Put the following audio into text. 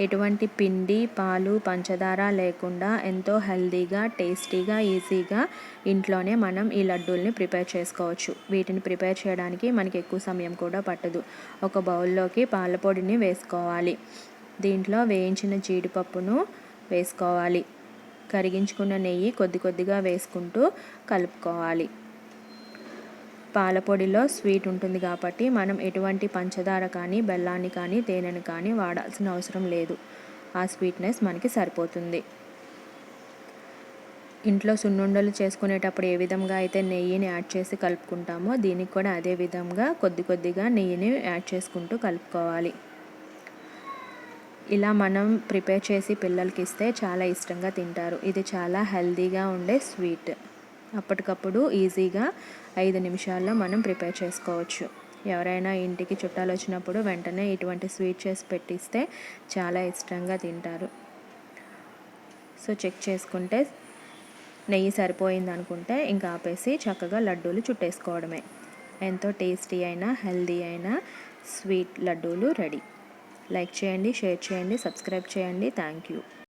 ఎటువంటి పిండి పాలు పంచదార లేకుండా ఎంతో హెల్దీగా టేస్టీగా ఈజీగా ఇంట్లోనే మనం ఈ లడ్డూల్ని ప్రిపేర్ చేసుకోవచ్చు. వీటిని ప్రిపేర్ చేయడానికి మనకి ఎక్కువ సమయం కూడా పట్టదు. ఒక బౌల్లోకి పాల పొడిని వేసుకోవాలి. దీంట్లో వేయించిన జీడిపప్పును వేసుకోవాలి. కరిగించుకున్న నెయ్యి కొద్ది కొద్దిగా వేసుకుంటూ కలుపుకోవాలి. పాలపొడిలో స్వీట్ ఉంటుంది కాబట్టి మనం ఎటువంటి పంచదార కానీ బెల్లాన్ని కానీ తేనెను కానీ వాడాల్సిన అవసరం లేదు. ఆ స్వీట్నెస్ మనకి సరిపోతుంది. ఇంట్లో సున్నుండలు చేసుకునేటప్పుడు ఏ విధంగా అయితే నెయ్యిని యాడ్ చేసి కలుపుకుంటామో దీనికి కూడా అదే విధంగా కొద్ది కొద్దిగా నెయ్యిని యాడ్ చేసుకుంటూ కలుపుకోవాలి. ఇలా మనం ప్రిపేర్ చేసి పిల్లలకి ఇస్తే చాలా ఇష్టంగా తింటారు. ఇది చాలా హెల్తీగా ఉండే స్వీట్. అప్పటికప్పుడు ఈజీగా ఐదు నిమిషాల్లో మనం ప్రిపేర్ చేసుకోవచ్చు. ఎవరైనా ఇంటికి చుట్టాలు వచ్చినప్పుడు వెంటనే ఇటువంటి స్వీట్ చేసి పెట్టిస్తే చాలా ఇష్టంగా తింటారు. సో చెక్ చేసుకుంటే నెయ్యి సరిపోయింది అనుకుంటే ఇంకా ఆపేసి చక్కగా లడ్డూలు చుట్టేసుకోవడమే. ఎంతో టేస్టీ అయినా హెల్దీ అయినా స్వీట్ లడ్డూలు రెడీ. లైక్ చేయండి షేర్ చేయండి సబ్స్క్రైబ్ చేయండి. Thank you